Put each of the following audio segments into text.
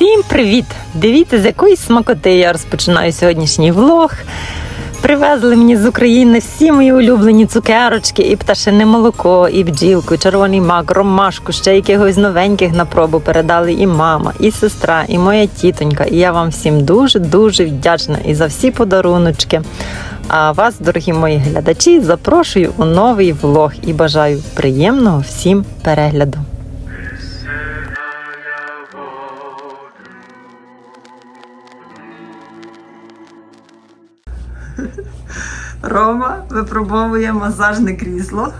Всім привіт! Дивіться, з якої смакоти я розпочинаю сьогоднішній влог. Привезли мені з України всі мої улюблені цукерочки, і пташине молоко, і бджілку, і червоний мак, ромашку, ще якихось новеньких на пробу передали і мама, і сестра, і моя тітонька. І я вам всім дуже дуже вдячна і за всі подаруночки. А вас, дорогі мої глядачі, запрошую у новий влог і бажаю приємного всім перегляду. Рома випробовує масажне крісло.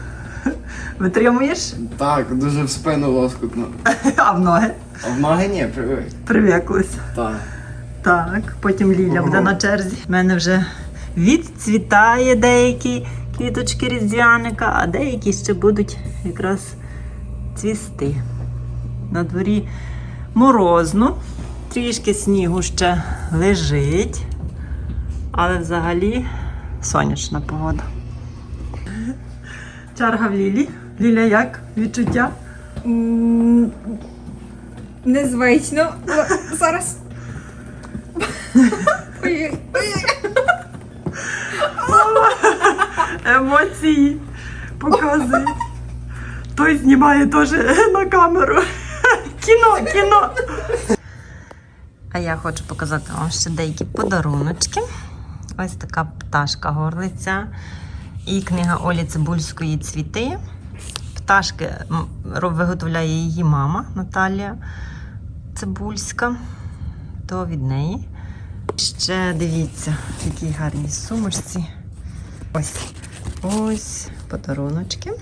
Витримуєш? Так, дуже в спину лоскутно. А в ноги А в ноги ні, привик. привиклись. Так. Так, потім Ліля буде на черзі. У мене вже відцвітає деякі квіточки різдвяника, а деякі ще будуть якраз цвісти. На дворі морозно, трішки снігу ще лежить, але взагалі сонячна погода. Чарга в Лілі. Ліля, як відчуття? Незвично. Зараз. Емоції показує. Той знімає теж на камеру. Кіно, кіно. А я хочу показати вам ще деякі подаруночки. Ось така пташка горлиця. І книга Олі Цибульської цвіти. Пташки виготовляє її мама Наталія Цибульська. То від неї. Ще дивіться, які гарні сумочці. Ось. Ось подаруночки.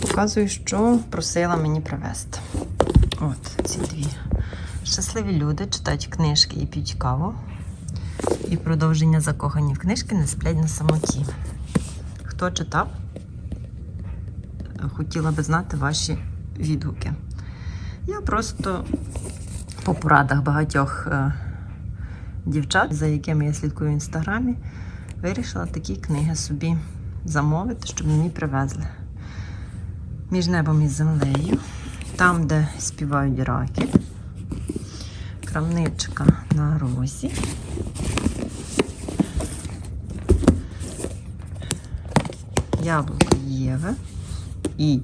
Показую, що просила мені привезти. От ці дві. Щасливі люди читають книжки і п'ють каву. І продовження закохані в книжки не сплять на самоті. Хто читав? Хотіла би знати ваші відгуки. Я просто по порадах багатьох е, дівчат, за якими я слідкую в інстаграмі, вирішила такі книги собі замовити, щоб мені привезли. Між небом і землею, там, де співають раки, крамничка на розі. Яблуко Єви і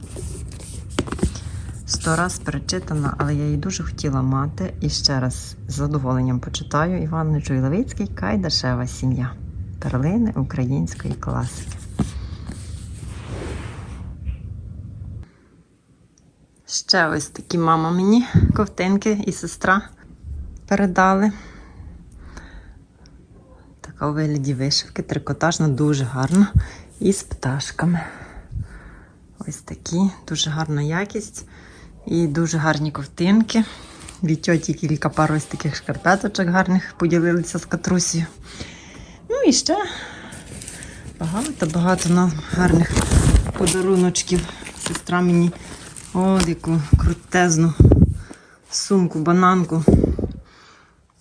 сто раз перечитана, але я її дуже хотіла мати. І ще раз з задоволенням почитаю Іван Чуйловицький Кайдашева сім'я. Перлини української класики. Ще ось такі мама мені ковтинки і сестра передали. Така у вигляді вишивки, трикотажна, дуже гарна. І з пташками. Ось такі, дуже гарна якість і дуже гарні ковтинки. Від тьоті кілька пар ось таких шкарпеточок гарних поділилися з катрусію. Ну і ще багато-багато нам гарних подаруночків. Сестра мені от яку крутезну сумку, бананку.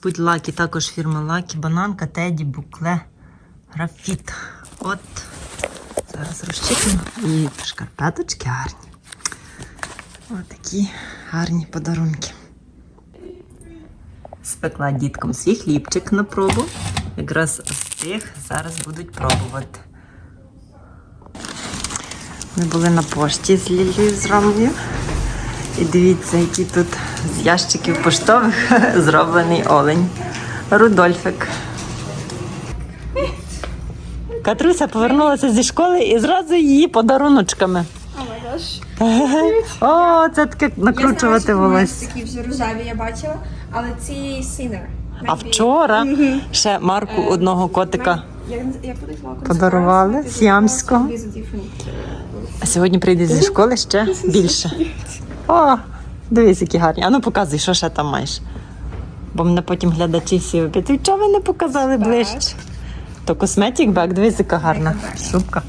Будь лакі, також фірма Лакі, бананка, теді, букле, графіт. От зараз розчіпимо. І шкарпеточки гарні. Ось такі гарні подарунки. Спекла діткам свій хлібчик на пробу. Якраз з тих зараз будуть пробувати. Ми були на пошті з Лілією з. І дивіться, який тут з ящиків поштових зроблений олень. Рудольфик. Катруся повернулася зі школи і зразу її подаруночками. О. Це таке накручувати волосся. Такі вже рожеві я бачила, але ці сінер. А вчора ще марку одного котика. Подарували сіамського. А сьогодні прийде зі школи ще більше. О, дивись, які гарні. А ну показуй, що ще там маєш. Бо мене потім глядачі всі випитують, чого ви не показали ближче. То косметик бек, дивись, яка гарна шубка.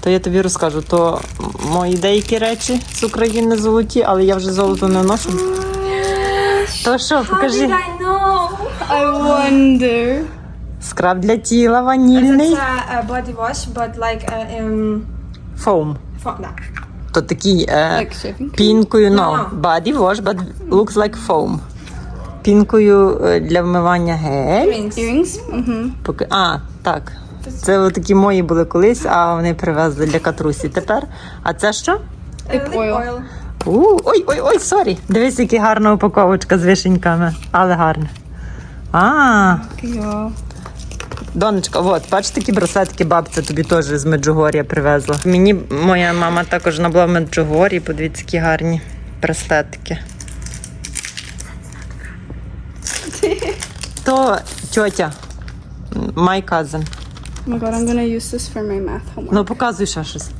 То я тобі розкажу, то мої деякі речі з України золоті, але я вже золото не ношу. То що, покажи. I wonder. Скраб для тіла ванільний. a, a body wash, but like a, um, Фоум. for, да. То такий е, Like пінкою, no, No. body wash, but looks like foam. Пінкою е, для вмивання гель. Earrings. Поки... А, так. Це такі мої були колись, а вони привезли для катрусі тепер. А це що? Lip oil. У, ой, ой, ой, сорі. Дивись, яка гарна упаковочка з вишеньками, але гарна. А, донечка, от, бачиш, такі браслетки бабця тобі теж з Меджугор'я привезла. Мені моя мама також вона була в Меджугор'ї, подивіться, які гарні браслетки. То тьотя, my cousin. Oh my god, I'm gonna use this for my math homework. Ну, показуй ще щось.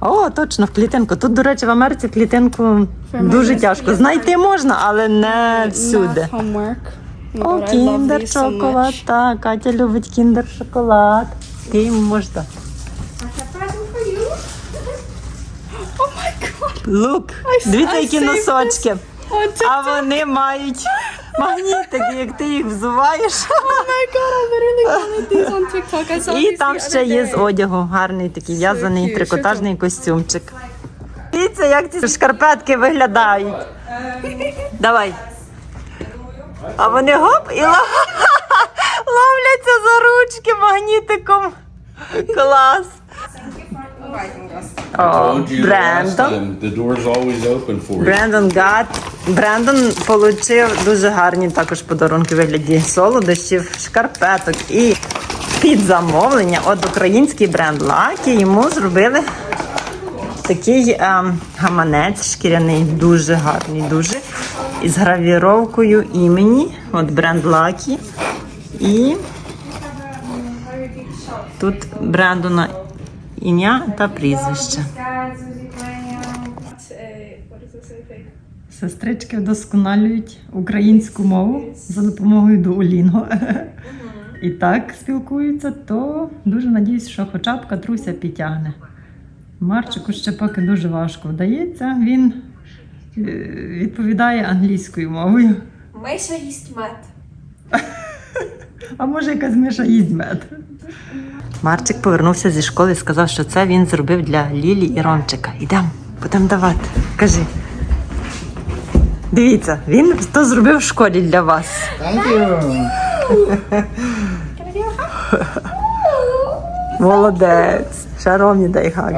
О, точно, в клітинку. Тут, до речі, в Америці клітинку дуже тяжко. Знайти можна, але не всюди. Math homework. О, кіндер шоколад. Так, Катя любить кіндер шоколад. Їй можна. Лук, дивіться, які носочки. А вони мають магнітики, як ти їх взуваєш. Saw І там ще є з одягу гарний такий в'язаний трикотажний костюмчик. Дивіться, як ці шкарпетки виглядають. Давай. А вони гоп і ловляться за ручки магнітиком. Клас. You Брендон. the door's always open for you. Брендон Гат. Брендон отримав дуже гарні також подарунки у вигляді солодощів, шкарпеток і під замовлення от український бренд Лакі йому зробили такий ем, гаманець шкіряний, дуже гарний, дуже із гравіровкою імені. От бренд Лакі. І тут Брендона ім'я та прізвище. Сестрички вдосконалюють українську мову за допомогою дуолінго. І так спілкуються, то дуже надіюсь, що хоча б Катруся підтягне. Марчику ще поки дуже важко вдається. Він е, відповідає англійською мовою. Миша їсть мед. А може якась Миша їсть мед. Марчик повернувся зі школи і сказав, що це він зробив для Лілі і Ромчика. Ідемо, будемо давати. Кажи. Дивіться, він то зробив в школі для вас. Thank you. Молодець. Шаромі дай гак.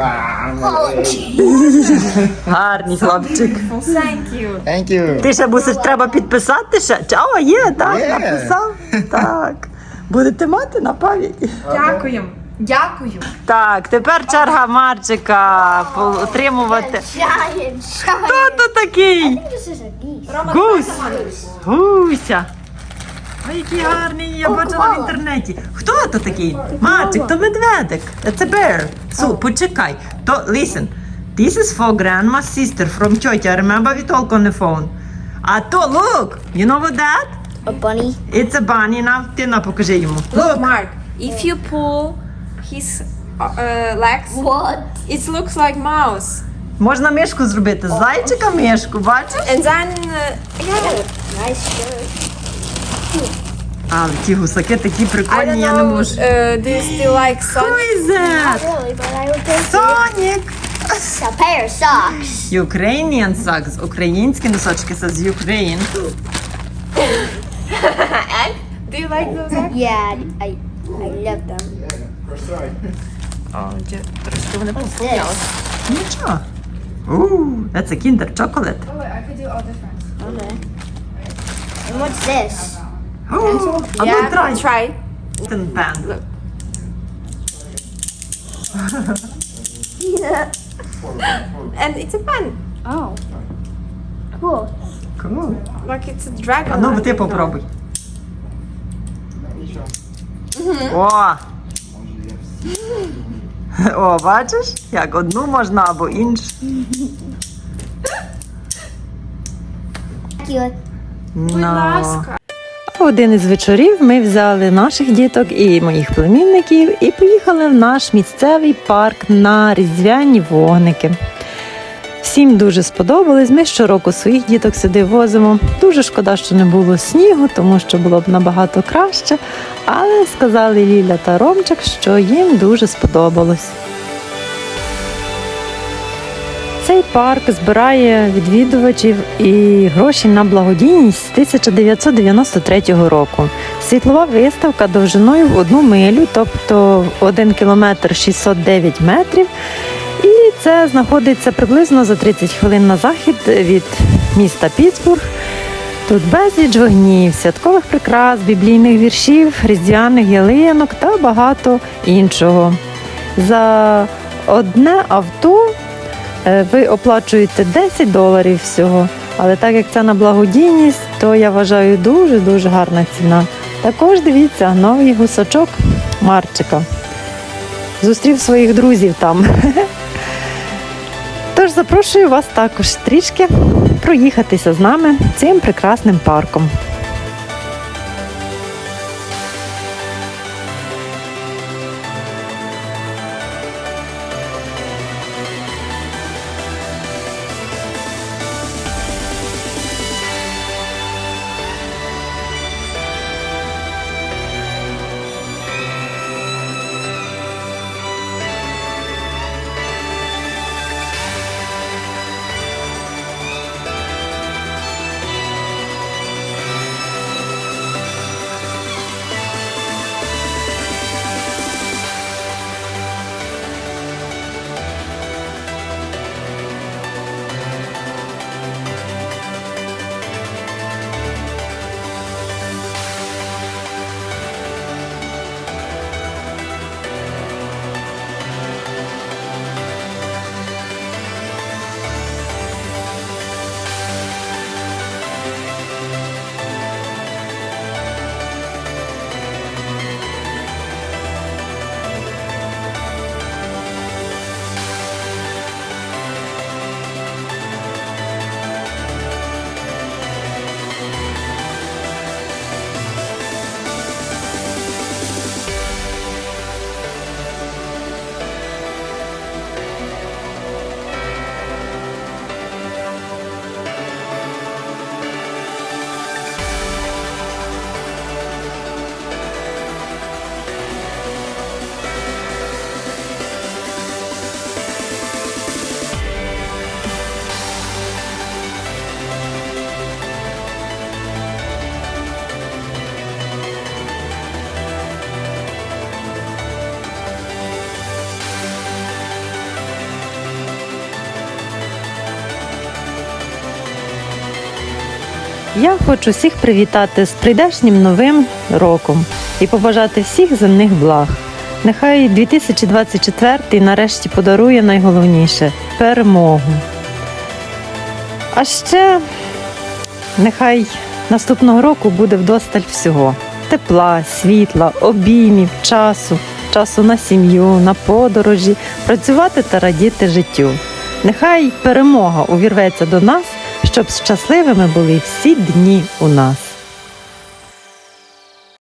Гарний хлопчик. Thank you. Thank you. Ти ще мусиш треба підписати ще. Чи- О, є, так, написав. Так. Будете мати на пам'ять. Дякуємо. Дякую. Так, тепер черга Марчика отримувати. Giant shark. Хто то такий? This is a geese. Гусь. Гуся. Ой, який гарний, я бачила в інтернеті. Хто то такий? Марчик, то медведик. Це bear. Су, почекай. То, listen. This is for grandma's sister from тьотя. Remember we talk on the phone. А то, look, you know what that? A bunny. It's a bunny. На, ти на, покажи йому. Look, Mark. If you pull his uh, legs, What? it looks like mouse. Можна мишку зробити. Зайчика мишку, бачиш? And then, uh, yeah. Nice shirt. Але ті гусаки такі I don't прикольні, я не know. можу. Uh, do you still like Who Sonic? is that? Not really, but I would think Сонік. it's a pair of socks. Ukrainian socks. Українські носочки це з Ukraine. and do you like those? Legs? Yeah, I I love them. Oh, трошки вони What's this? Нічого. Ooh, that's a Kinder chocolate. Oh, I could do all different. Okay. And what's this? Ooh, а ну Yeah, трай. try. Ten pen. And it's a pen. Oh. Cool. Cool. Like it's a dragon. А ну ти попробуй. О! О, бачиш? Як одну можна або іншу. Cute. Будь Ну. ласка. В один із вечорів ми взяли наших діток і моїх племінників і поїхали в наш місцевий парк на різдвяні вогники. Всім дуже сподобалось. Ми щороку своїх діток сюди возимо. Дуже шкода, що не було снігу, тому що було б набагато краще. Але сказали Ліля та Ромчик, що їм дуже сподобалось. Цей парк збирає відвідувачів і гроші на благодійність з 1993 року. Світлова виставка довжиною в одну милю, тобто 1 кілометр 609 метрів. Це знаходиться приблизно за 30 хвилин на захід від міста Пітсбург. Тут безліч вогнів, святкових прикрас, біблійних віршів, різдвяних ялинок та багато іншого. За одне авто е, ви оплачуєте 10 доларів всього. Але так як це на благодійність, то я вважаю дуже-дуже гарна ціна. Також дивіться новий гусачок Марчика. Зустрів своїх друзів там. Тож запрошую вас також трішки проїхатися з нами цим прекрасним парком. Я хочу всіх привітати з прийдешнім новим роком і побажати всіх земних благ. Нехай 2024 нарешті подарує найголовніше перемогу. А ще нехай наступного року буде вдосталь всього: тепла, світла, обіймів, часу, часу на сім'ю, на подорожі, працювати та радіти життю. Нехай перемога увірветься до нас, щоб щасливими були всі дні у нас.